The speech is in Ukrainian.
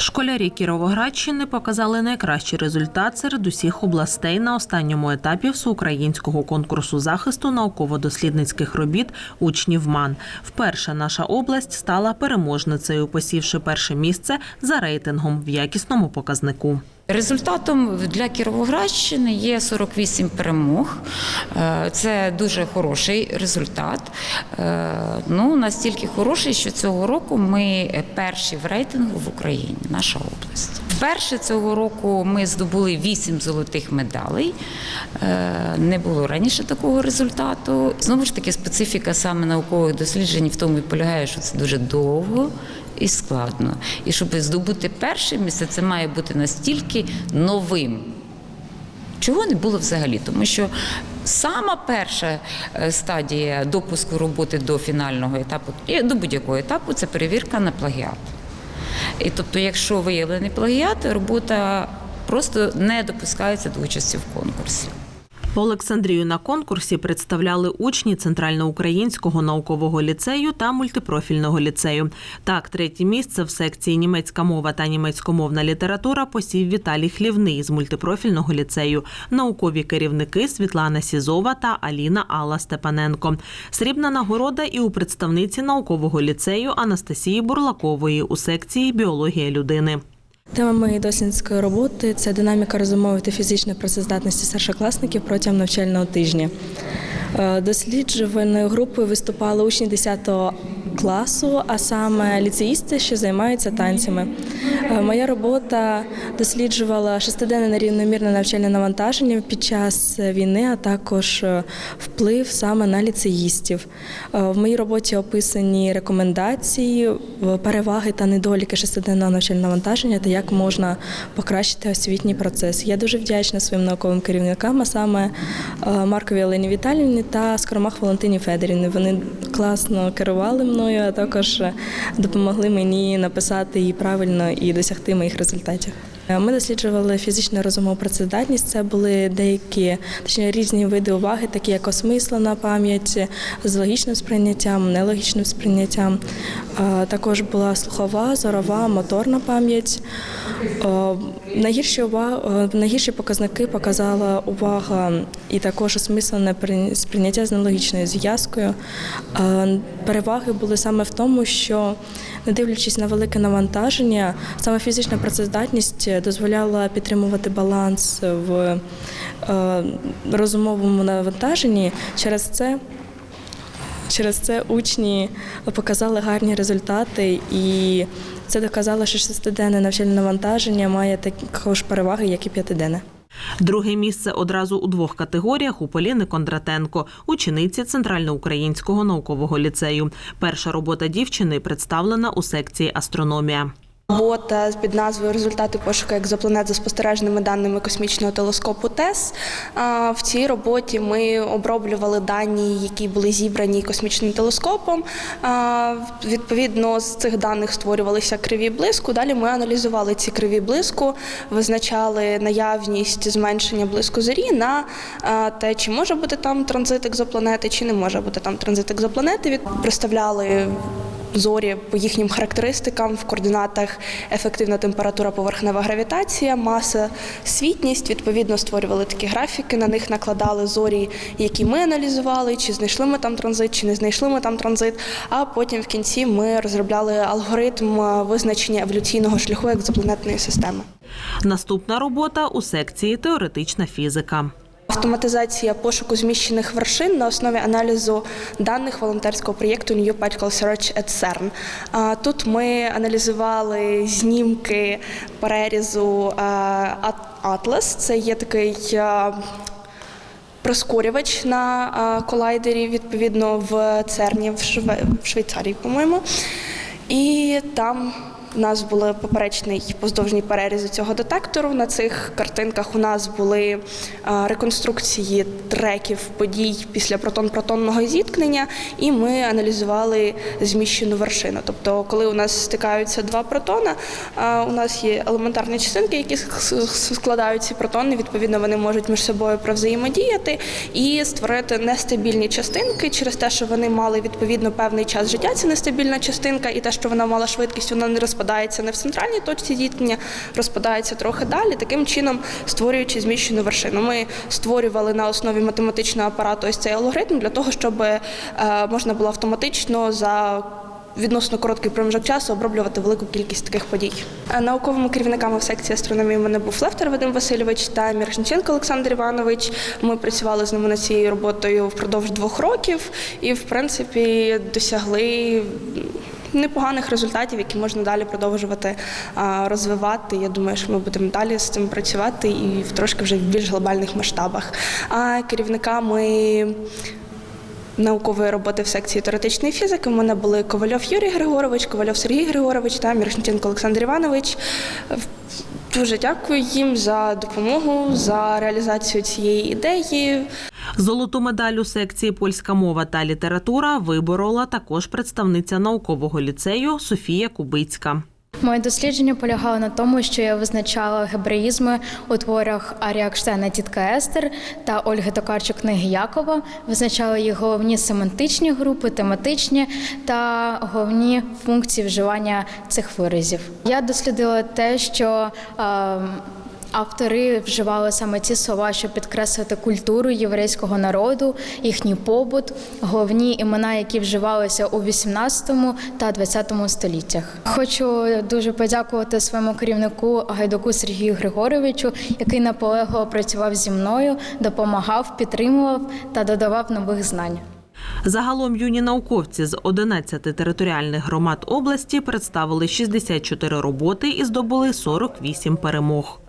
Школярі Кіровоградщини показали найкращий результат серед усіх областей на останньому етапі всеукраїнського конкурсу захисту науково-дослідницьких робіт учнів МАН. Вперше наша область стала переможницею, посівши перше місце за рейтингом в якісному показнику. Результатом для Кіровоградщини є 48 перемог. Е, Це дуже хороший результат. Е, Ну, настільки хороший, що цього року ми перші в рейтингу в Україні, наша область. Вперше цього року ми здобули 8 золотих медалей. Е, Не було раніше такого результату. Знову ж таки, специфіка саме наукових досліджень в тому і полягає, що це дуже довго і складно. І щоб здобути перше місце, це має бути настільки новим. Чого не було взагалі? Тому що сама перша е, стадія допуску роботи до фінального етапу до будь-якого етапу це перевірка на плагіат. І тобто, якщо виявлений плагіат, робота просто не допускається до участі в конкурсі. Олександрію на конкурсі представляли учні Центральноукраїнського наукового ліцею та мультипрофільного ліцею. Так, третє місце в секції німецька мова та німецькомовна література посів Віталій Хлівний з мультипрофільного ліцею, наукові керівники Світлана Сізова та Аліна Алла Степаненко. Срібна нагорода і у представниці наукового ліцею Анастасії Бурлакової у секції біологія людини. Тема моєї дослідницької роботи це динаміка розумової та фізичної працездатності старшокласників протягом навчального тижня. Е, Досліджувальною групою виступали учні 10 класу, а саме ліцеїсти, що займаються танцями. Е, Моя робота досліджувала шестиденне нерівномірне навчальне навантаження під час війни, а також е, вплив саме на ліцеїстів. Е, В моїй роботі описані рекомендації, переваги та недоліки шестиденного навчального навантаження та як можна покращити освітній процес. Я дуже вдячна своїм науковим керівникам, а саме Маркові Олені Віталіївні та Скоромах Валентині Федорівні. Вони класно керували мною, а також е, допомогли мені написати її правильно і досягти моїх результатів. Е, Ми досліджували фізичну розумову працездатність. Це були деякі точніше різні види уваги, такі як осмислена пам'ять з логічним сприйняттям, нелогічним сприйняттям. Е, Також була слухова, зорова, моторна пам'ять. Е, Найгірші увага, найгірші показники показала увага і також осмислене сприйняття з нелогічною зв'язкою. Переваги були саме в тому, що не дивлячись на велике навантаження, саме фізична працездатність дозволяла підтримувати баланс в е, розумовому навантаженні. Через це Через це учні показали гарні результати, і це доказало, що шестиденне навчальне навантаження має також переваги, як і п'ятиденне. Друге місце одразу у двох категоріях у Поліни Кондратенко, учениці Центральноукраїнського наукового ліцею. Перша робота дівчини представлена у секції астрономія. Робота під назвою Результати пошуку екзопланет за спостережними даними космічного телескопу ТЕС. В цій роботі ми оброблювали дані, які були зібрані космічним телескопом. Відповідно, з цих даних створювалися криві блиску. Далі ми аналізували ці криві блиску, визначали наявність зменшення блиску зорі на те, чи може бути там транзит екзопланети, чи не може бути там транзит екзопланети. Представляли зорі по їхнім характеристикам в координатах ефективна температура, поверхнева гравітація, маса, світність. Відповідно, створювали такі графіки. На них накладали зорі, які ми аналізували, чи знайшли ми там транзит, чи не знайшли ми там транзит. А потім в кінці ми розробляли алгоритм е, визначення еволюційного шляху екзопланетної системи. Наступна робота у секції теоретична фізика. Автоматизація пошуку зміщених вершин на основі аналізу даних волонтерського проєкту New Particle Search at CERN. Тут ми аналізували знімки перерізу Atlas. Це є такий прискорювач на колайдері, відповідно, в ЦЕРНі в Швейцарії, по-моєму. І там у нас були поперечний поздовжній перерізи цього детектору. На цих картинках у нас були е, реконструкції треків подій після протон-протонного зіткнення, і ми аналізували зміщену вершину. Тобто, коли у нас стикаються два протона, е, у нас є елементарні частинки, які складають ці протони. Відповідно, вони можуть між собою провзаємодіяти і створити нестабільні частинки через те, що вони мали відповідно певний час життя. Це нестабільна частинка, і те, що вона мала швидкість, вона не розпадається розпадається не в центральній точці зіткнення, розпадається трохи далі, таким чином створюючи зміщену вершину. Ми створювали на основі математичного апарату ось цей алгоритм для того, щоб е, можна було автоматично за відносно короткий проміжок часу оброблювати велику кількість таких подій. Е, Науковими керівниками в секції астрономії в мене був Левтер Вадим Васильович та Мірошниченко Олександр Іванович. Ми працювали з ними над цією роботою впродовж двох років і, в принципі, досягли. Непоганих результатів, які можна далі продовжувати розвивати. Я думаю, що ми будемо далі з цим працювати і в трошки вже в більш глобальних масштабах. А керівниками наукової роботи в секції теоретичної фізики. У мене були Ковальов Юрій Григорович, Ковальов Сергій Григорович та Мірошниченко Олександр Іванович. Дуже дякую їм за допомогу, за реалізацію цієї ідеї. Золоту медаль у секції польська мова та література виборола також представниця наукового ліцею Софія Кубицька. Моє дослідження полягало на тому, що я визначала гебреїзми у творах Арія Кштена Тітка Естер та Ольги Токарчук книги Якова. Визначала їх головні семантичні групи, тематичні та головні функції вживання цих виразів. Я дослідила те, що е, Автори вживали саме ці слова, щоб підкреслити культуру єврейського народу, їхній побут, головні імена, які вживалися у 18 та 20 століттях. Хочу дуже подякувати своєму керівнику Гайдуку Сергію Григоровичу, який наполегливо працював зі мною, допомагав, підтримував та додавав нових знань. Загалом юні науковці з 11 територіальних громад області представили 64 роботи і здобули 48 перемог.